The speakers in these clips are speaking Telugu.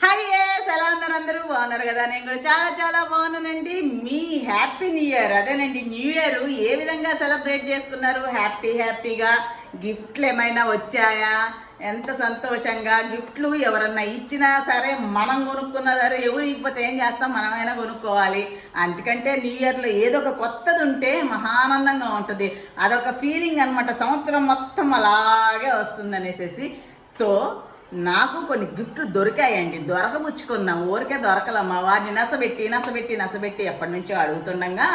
హాయ్ ఎస్ ఎలా ఉన్నారు అందరూ? బాగున్నారు కదా? నేను కూడా చాలా చాలా బాగున్నానండి. మీ హ్యాపీ న్యూ ఇయర్ అదేనండి న్యూ ఇయర్ ఏ విధంగా సెలబ్రేట్ చేసుకున్నారు? హ్యాపీ హ్యాపీగా గిఫ్ట్లు ఏమైనా వచ్చాయా? ఎంత సంతోషంగా. గిఫ్ట్లు ఎవరన్నా ఇచ్చినా సరే మనం కొనుక్కున్నా సరే ఎవరు ఇకపోతే ఏం చేస్తాం? మనమైనా కొనుక్కోవాలి. అందుకంటే న్యూ ఇయర్లో ఏదో ఒక కొత్తది ఉంటే మహానందంగా ఉంటుంది. అదొక ఫీలింగ్ అనమాట సంవత్సరం మొత్తం అలాగే వస్తుంది అనేసి సో నాకు కొన్ని గిఫ్ట్లు దొరికాయండి. దొరకబుచ్చుకున్నా ఊరికే దొరకల. మా వారిని నసబెట్టి నసబెట్టి నసబెట్టి ఎప్పటి నుంచో అడుగుతుండగా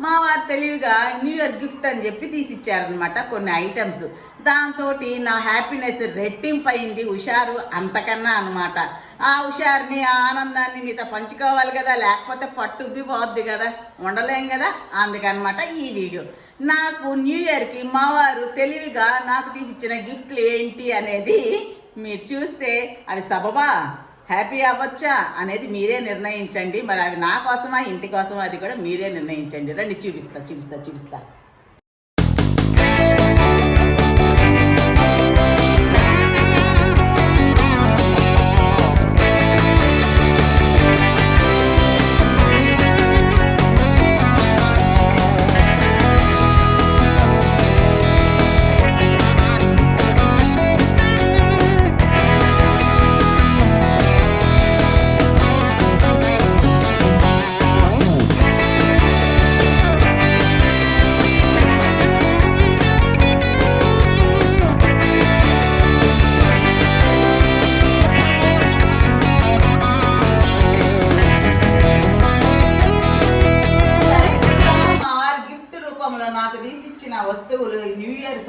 మా వారు తెలివిగా న్యూ ఇయర్ గిఫ్ట్ అని చెప్పి తీసిచ్చారనమాట కొన్ని ఐటమ్స్. దాంతో నా హ్యాపీనెస్ రెట్టింపు అయింది హుషారు అంతకన్నా అనమాట ఆ హుషారుని ఆ ఆనందాన్ని మీతో పంచుకోవాలి కదా లేకపోతే పట్టుబ్బి పోద్ది కదా ఉండలేం కదా అందుకనమాట ఈ వీడియో. నాకు న్యూ ఇయర్కి మా వారు తెలివిగా నాకు తీసిచ్చిన గిఫ్ట్లు ఏంటి అనేది మీరు చూస్తే అవి సబబా హ్యాపీ అవ్వచ్చా అనేది మీరే నిర్ణయించండి. మరి అవి నా కోసమా ఇంటి కోసమా అది కూడా మీరే నిర్ణయించండి. రండి చూపిస్తా చూపిస్తా చూపిస్తా.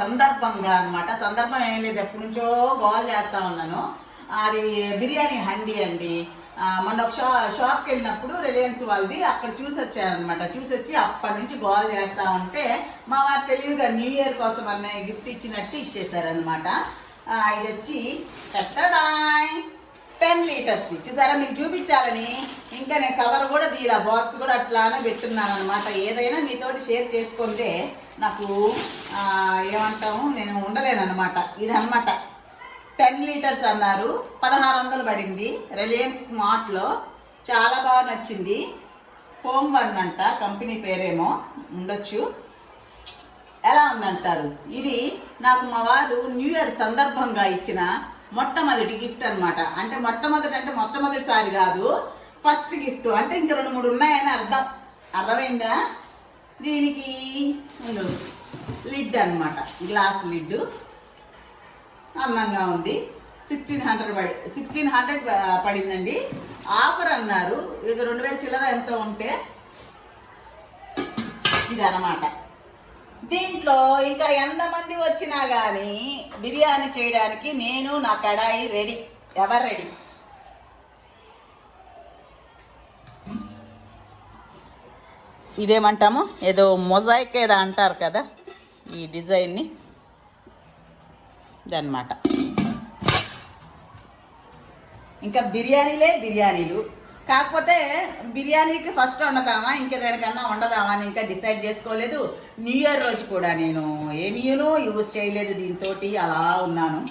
సందర్భంగా అనమాట సందర్భం ఏం లేదు ఎప్పటి నుంచో గోల్ చేస్తా ఉన్నాను. అది బిర్యానీ హండీ అండి. మొన్న ఒక షా షాప్కి వెళ్ళినప్పుడు రిలయన్స్ వాళ్ళది అక్కడ చూసి వచ్చారనమాట చూసి వచ్చి అప్పటి నుంచి గోల్ చేస్తా ఉంటే మా వారు తెలివిగా న్యూ ఇయర్ కోసం అన్నయ్య గిఫ్ట్ ఇచ్చినట్టు ఇచ్చేసారనమాట ఇది వచ్చి కట్టడాయ్ టెన్ లీటర్స్ చూసారా మీకు చూపించాలని. ఇంకా నేను కవర్ కూడా దీలా బాక్స్ కూడా అట్లానే పెట్టున్నాను అనమాట ఏదైనా మీతోటి షేర్ చేసుకుంటే నాకు ఏమంటాము నేను ఉండలేను అనమాట ఇది అనమాట టెన్ లీటర్స్ అన్నారు. పదహారు వందలు పడింది. రిలయన్స్ స్మార్ట్లో చాలా బాగా నచ్చింది. హోమ్ వన్ అంట కంపెనీ పేరేమో ఉండొచ్చు. ఎలా ఉందంటారు? ఇది నాకు మా వారు న్యూ ఇయర్ సందర్భంగా ఇచ్చిన మొట్టమొదటి గిఫ్ట్ అనమాట అంటే మొట్టమొదటి అంటే మొట్టమొదటిసారి కాదు ఫస్ట్ గిఫ్ట్ అంటే ఇంక రెండు మూడు ఉన్నాయని అర్థం. అర్థమైందా? దీనికి లిడ్ అన్నమాట. గ్లాస్ లిడ్ అందంగా ఉంది. సిక్స్టీన్ హండ్రెడ్ పడి సిక్స్టీన్ హండ్రెడ్ పడిందండి. ఆఫర్ అన్నారు. ఇది రెండు వేల చిల్లర ఎంత ఉంటే ఇది అన్నమాట దీంట్లో ఇంకా ఎంతమంది వచ్చినా కానీ బిర్యానీ చేయడానికి నేను నా కడాయి రెడీ. ఎవరు రెడీ? ఇదేమంటాము? ఏదో మొజాయిక్ ఏదో అంటారు కదా? ఈ డిజైన్ని. ఇదన్నమాట. ఇంకా బిర్యానీలే బిర్యానీలు. కాకపోతే బిర్యానీకి ఫస్ట్ వండదామా ఇంకా దేనికన్నా వండదామా అని ఇంకా డిసైడ్ చేసుకోలేదు. న్యూ ఇయర్ రోజు కూడా నేను ఏమీను యూజ్ చేయలేదు దీంతో అలా ఉన్నాను.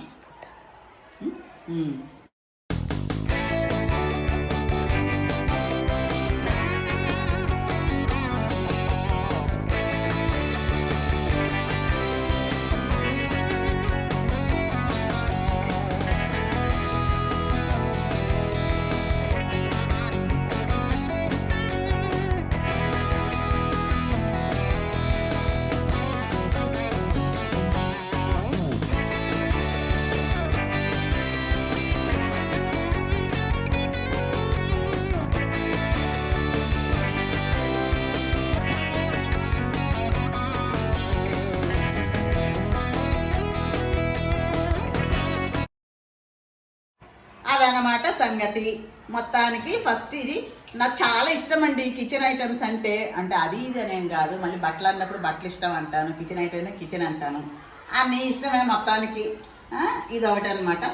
సంగతి మొత్తానికి ఫస్ట్ ఇది. నాకు చాలా ఇష్టం అండి కిచెన్ ఐటమ్స్ అంటే. అంటే అది ఇది అనేం కాదు. మళ్ళీ బట్టలు అన్నప్పుడు బట్టలు ఇష్టం అంటాను. కిచెన్ ఐటమ్ కిచెన్ అంటాను. అన్నీ ఇష్టమే మొత్తానికి. ఇది ఒకటి అనమాట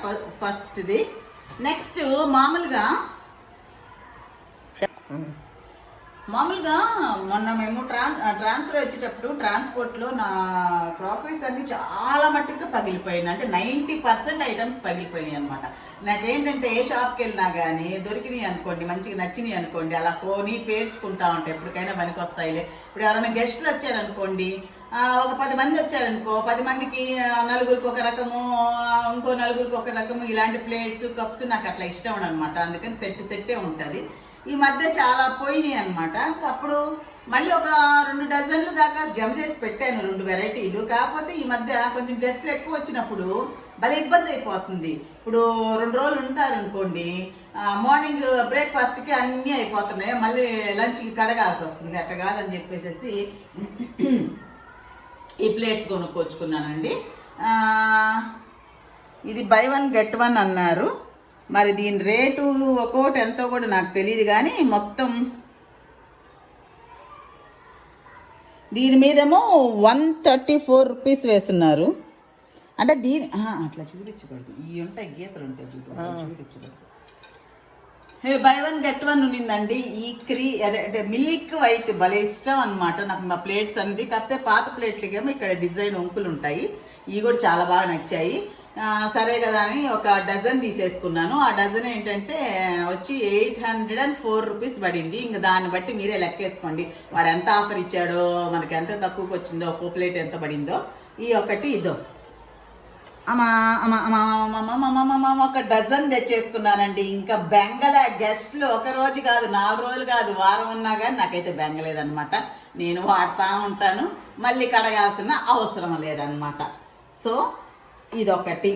ఫస్ట్ది నెక్స్ట్ మామూలుగా మామూలుగా మొన్న మేము ట్రాన్ ట్రాన్స్ఫర్ వచ్చేటప్పుడు ట్రాన్స్పోర్ట్లో నా క్రాకరీస్ అన్ని చాలా మట్టుకు పగిలిపోయినాయి. అంటే నైంటీ పర్సెంట్ ఐటమ్స్ పగిలిపోయినాయి అనమాట నాకేంటంటే ఏ షాప్కి వెళ్ళినా కానీ దొరికినాయి అనుకోండి మంచిగా నచ్చినాయి అనుకోండి అలా కొని పేర్చుకుంటా ఉంటాయి ఎప్పటికైనా పనికి వస్తాయిలే ఇప్పుడు ఎవరైనా గెస్ట్లు వచ్చారనుకోండి ఒక పది మంది వచ్చారనుకో పది మందికి నలుగురికి ఒక రకము ఇంకో నలుగురికి ఒక రకము ఇలాంటి ప్లేట్స్ కప్స్ నాకు అట్లా ఇష్టం అనమాట అందుకని సెట్ సెట్టే ఉంటుంది. ఈ మధ్య చాలా పోయినాయి అనమాట అప్పుడు మళ్ళీ ఒక రెండు డజన్లు దాకా జమ చేసి పెట్టాను రెండు వెరైటీలు. కాకపోతే ఈ మధ్య కొంచెం గెస్ట్లు ఎక్కువ వచ్చినప్పుడు భలే ఇబ్బంది అయిపోతుంది. ఇప్పుడు రెండు రోజులు ఉంటారు అనుకోండి మార్నింగ్ బ్రేక్ఫాస్ట్కి అన్నీ అయిపోతున్నాయి. మళ్ళీ లంచ్కి కడగాల్సి వస్తుంది. అట్ట కాదని చెప్పేసి ఈ ప్లేట్స్ కొనుక్కొచ్చుకున్నానండి. ఇది బై వన్ గెట్ వన్ అన్నారు. మరి దీని రేటు ఒక్కోటి ఎంతో కూడా నాకు తెలియదు కానీ మొత్తం దీని మీదేమో వన్ థర్టీ ఫోర్ రూపీస్ వేస్తున్నారు. అంటే దీని అట్లా చూపించకూడదు. ఈ ఉంటాయి గీతలు ఉంటాయి చూపించకూడదు. Hey buy one get one ఉన్నిందండి. ఈ క్రీ అదే అంటే మిల్క్ వైట్ భలే ఇష్టం అనమాట నాకు మా ప్లేట్స్ అనేది కాకపోతే పాత ప్లేట్లకేమో ఇక్కడ డిజైన్ వంకులు ఉంటాయి. ఇవి కూడా చాలా బాగా నచ్చాయి. సరే కదా అని ఒక డజన్ తీసేసుకున్నాను. ఆ డజన్ ఏంటంటే వచ్చి eight hundred and four rupees పడింది. ఇంకా దాన్ని బట్టి మీరే లెక్కేసుకోండి. వాడు ఎంత ఆఫర్ ఇచ్చాడో మనకి ఎంత తక్కువకి వచ్చిందో ఒక్కో ప్లేట్ ఎంత పడిందో ఈ ఒకటి ఇదో. అమ్మా ఒక డజన్ తెచ్చేసుకున్నానండి. ఇంకా బెంగల గెస్ట్లు ఒక రోజు కాదు నాలుగు రోజులు కాదు వారం ఉన్నా కానీ నాకైతే బెంగలేదనమాట నేను వాడుతూ ఉంటాను. మళ్ళీ కడగాల్సిన అవసరం లేదనమాట సో ఇదొకటి.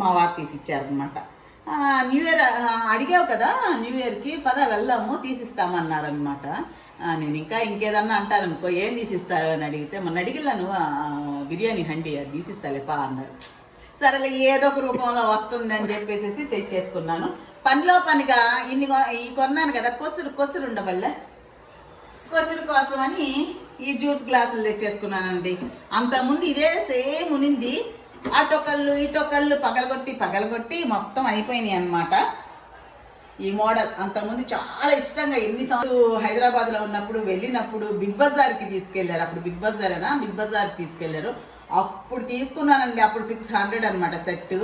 మా వారు తీసి ఇచ్చారనమాట న్యూ ఇయర్ అడిగావు కదా న్యూ ఇయర్కి పద వెళ్దాము తీసిస్తామన్నారనమాట నేను ఇంకా ఇంకేదన్నా అంటారనుకో ఏం తీసిస్తావు అని అడిగితే మొన్న అడిగిల్లాను బిర్యానీ హండి అది తీసిస్తాలేపా అన్నారు సరేలే ఏదో ఒక రూపంలో వస్తుంది అని చెప్పేసి తెచ్చేసుకున్నాను. పనిలో పనిగా ఇన్ని ఈ కొన్నాను కదా కొసురు కొసురు ఉండవల్లే కొసురు కోసమని ఈ జ్యూస్ గ్లాసులు తెచ్చేసుకున్నానండి. అంతకుముందు ఇదే సేమ్ ఉనింది అటొకళ్ళు ఇటొకళ్ళు పగలగొట్టి పగలగొట్టి మొత్తం అయిపోయినాయి అనమాట ఈ మోడల్ అంతకుముందు చాలా ఇష్టంగా ఎన్ని సంవత్సరాలు హైదరాబాద్లో ఉన్నప్పుడు వెళ్ళినప్పుడు బిగ్ బజార్కి తీసుకెళ్ళారు. అప్పుడు బిగ్ బజార్ అనా? బిగ్ బజార్కి తీసుకెళ్ళారు. అప్పుడు తీసుకున్నానండి. అప్పుడు సిక్స్ హండ్రెడ్ అనమాట సెట్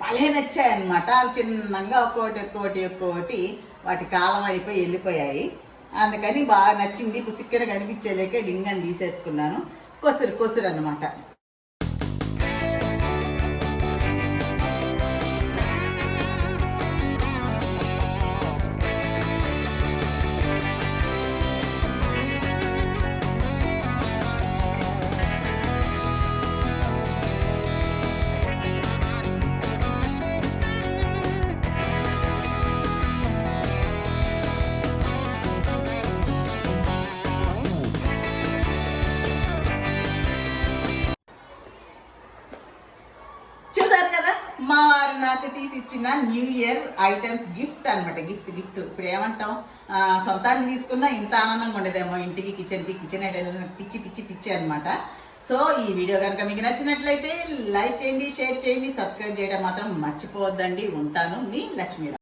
భలే నచ్చాయి అనమాట చిన్నంగా ఒక్కోటి ఒక్కోటి ఒక్కోటి వాటి కాలం అయిపోయి వెళ్ళిపోయాయి. అందుకని బాగా నచ్చింది. ఇప్పుడు సిక్కర కనిపించేలేకే డింగని తీసేసుకున్నాను. కొసురు కొసురు అనమాట మా వారు నాకు తీసి ఇచ్చిన న్యూ ఇయర్ ఐటమ్స్ గిఫ్ట్ అన్నమాట గిఫ్ట్ గిఫ్ట్ ఇప్పుడు ఏమంటాం? ఆ, సొంతానికి తీసుకున్నా ఇంత ఆనందంగా ఉండేదేమో ఇంటికి కిచెన్కి కిచెన్ ఐటమ్ పిచ్చి పిచ్చి పిచ్చి అనమాట సో ఈ వీడియో కనుక మీకు నచ్చినట్లయితే లైక్ చేయండి షేర్ చేయండి సబ్స్క్రైబ్ చేయడం మాత్రం మర్చిపోవద్దండి. ఉంటాను మీ లక్ష్మీరావు.